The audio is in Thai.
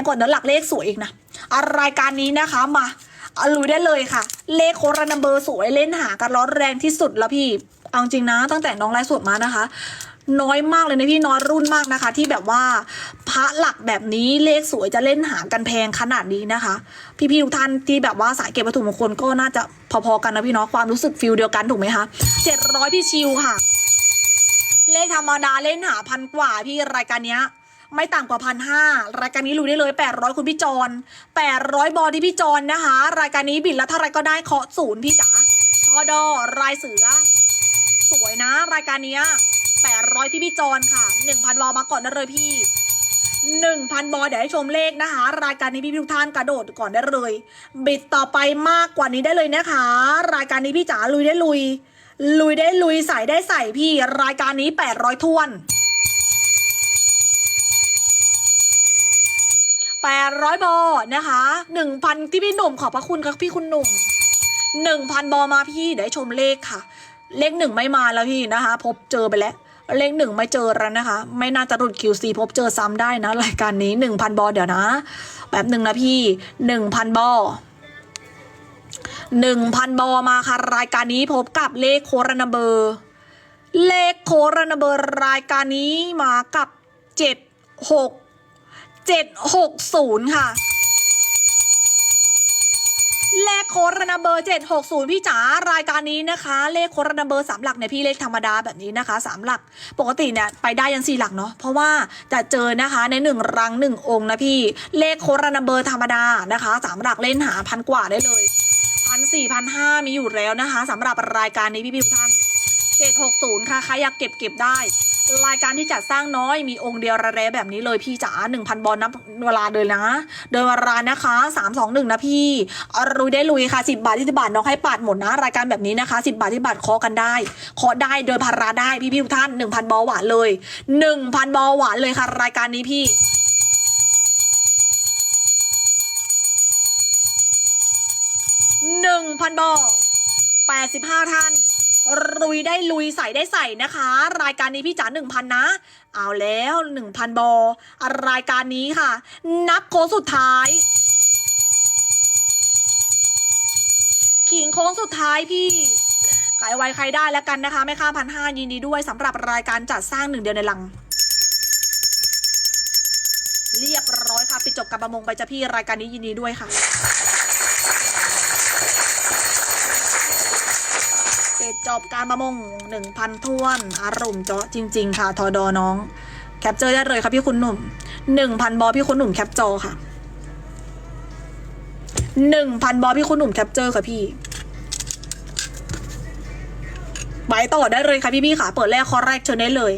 งกว่านั้นหลักเลขสวยอีกนะรายการนี้นะคะมาลุยได้เลยค่ะ เลขโครนนัมเบอร์สวยเล่นหากันร้อนแรงที่สุดแล้วพี่เอาจริงนะ ตั้งแต่น้องไลฟ์สดมานะคะ น้อยมากเลยนะพี่น้อยรุ่นมากนะคะ ที่แบบว่าพระหลักแบบนี้เลขสวยจะเล่นหากันแพงขนาดนี้นะคะ พี่ๆทุกท่านที่แบบว่าสายเก็บวัตถุมงคลก็น่าจะพอๆกันนะพี่เนาะความรู้สึกฟิลเดียวกันถูกไหมคะเจ็ดร้อยพี่ชิวค่ะ เลขธรรมดาเล่นหาพันกว่าพี่รายการเนี้ย ไม่ต่ำกว่าพันห้ารายการนี้รู้ได้เลยแปดร้อยคุณพี่จอนแปดร้อยบอที่พี่จอนนะคะ รายการนี้บิดแล้วเท่าไรก็ได้เคาะศูนย์พี่จ๋าทอดอรายเสือ สวยนะ รายการนี้ยแปดร้อยที่พี่จอนค่ะหนึ่งพันบอมาก่อนได้เลยพี่หนึ่งพันบอเดี๋ยวให้ชมเลขนะคะ รายการนี้พี่ทุกท่านกระโดดก่อนได้เลย บิดต่อไปมากกว่านี้ได้เลยนะคะ รายการนี้พี่จ๋าลุยได้ลุย ลุยได้ลุยใส่ได้ใส่พี่ รายการนี้แปดร้อยทวน แปดร้อยบอนะคะหนึ่งพันที่พี่หนุ่มขอบพระคุณครับพี่คุณหนุ่มหนึ่งพันบอมาพี่เดี๋ยวชมเลขค่ะ เลขหนึ่งไม่มาแล้วพี่นะคะ พบเจอไปแล้วเลขหนึ่งไม่เจอแล้วนะคะ ไม่น่าจะหลุด QC พบเจอซ้ำได้นะ รายการนี้หนึ่งพันบอเดี๋ยวนะแบบหนึ่งนะพี่หนึ่งพันบอหนึ่งพันบอมาค่ะ รายการนี้พบกับเลขโครนัมเบอร์ เลขโครนัมเบอร์รายการนี้มากับเจ็ดหก เจ็ดหกศูนย์ค่ะ เลขโครนาเบอร์เจ็ดหกศูนย์พี่จ๋ารายการนี้นะคะ เลขโครนาเบอร์สามหลักเนี่ยพี่เลขธรรมดาแบบนี้นะคะสามหลัก ปกติเนี่ยไปได้ยันสี่หลักเนาะเพราะว่าจะเจอนะคะในหนึ่งรังหนึ่งองค์นะพี่เลขโครนาเบอร์ธรรมดานะคะสามหลักเล่นหาพันกว่าได้เลยพันสี่พันห้ามีอยู่แล้วนะคะสำหรับรายการนี้พี่พี่ทุกท่าน 760 ค่ะ ใครอยากเก็บเก็บได้ รายการที่จัดสร้างน้อยมีองค์เดียวระแรแบบนี้เลยพี่จ๋า1,000 บอลนับเวลาเดินะเดินเวลานะคะ321 นะพี่เอาลุยได้ลุยค่ะ 10 บาทที่10บาทน้องให้ปาดหมดนะ รายการแบบนี้นะคะ 10 บาทที่บาทเคาะกันได้เคาะได้เดินพาราได้พี่พี่ทุกท่าน 1,000 บอลหวานเลย 1,000 บอลหวานเลยค่ะ รายการนี้พี่1,000บอล85ท่าน ลุยได้ลุยใส่ได้ใส่นะคะ รายการนี้พี่จ๋าหนึ่งพันนะ เอาแล้วหนึ่งพันบอรายการนี้ค่ะ นับโค้งสุดท้าย ขิงโค้งสุดท้ายพี่ขายไวใครได้แล้วกันนะคะ ไม่ค่าพันห้ายินดีด้วยสำหรับรายการจัดสร้างหนึ่งเดียวในลัง เรียบร้อยค่ะ ปิดจบการประมงไปจ้ะพี่รายการนี้ยินดีด้วยค่ะ จบการประมงหนึ่งพันทวน อารมณ์เจาะจริง ๆ ค่ะ ทอดอน้อง แคปเจอร์ได้เลยค่ะพี่คุณหนุ่มหนึ่งพันบอพี่คุณหนุ่มแคปจอค่ะหนึ่งพันบอพี่คุณหนุ่มแคปเจอร์ค่ะพี่ไปต่อได้เลยค่ะพี่ๆค่ะ เปิดแรกคอแรกเชิญได้เลย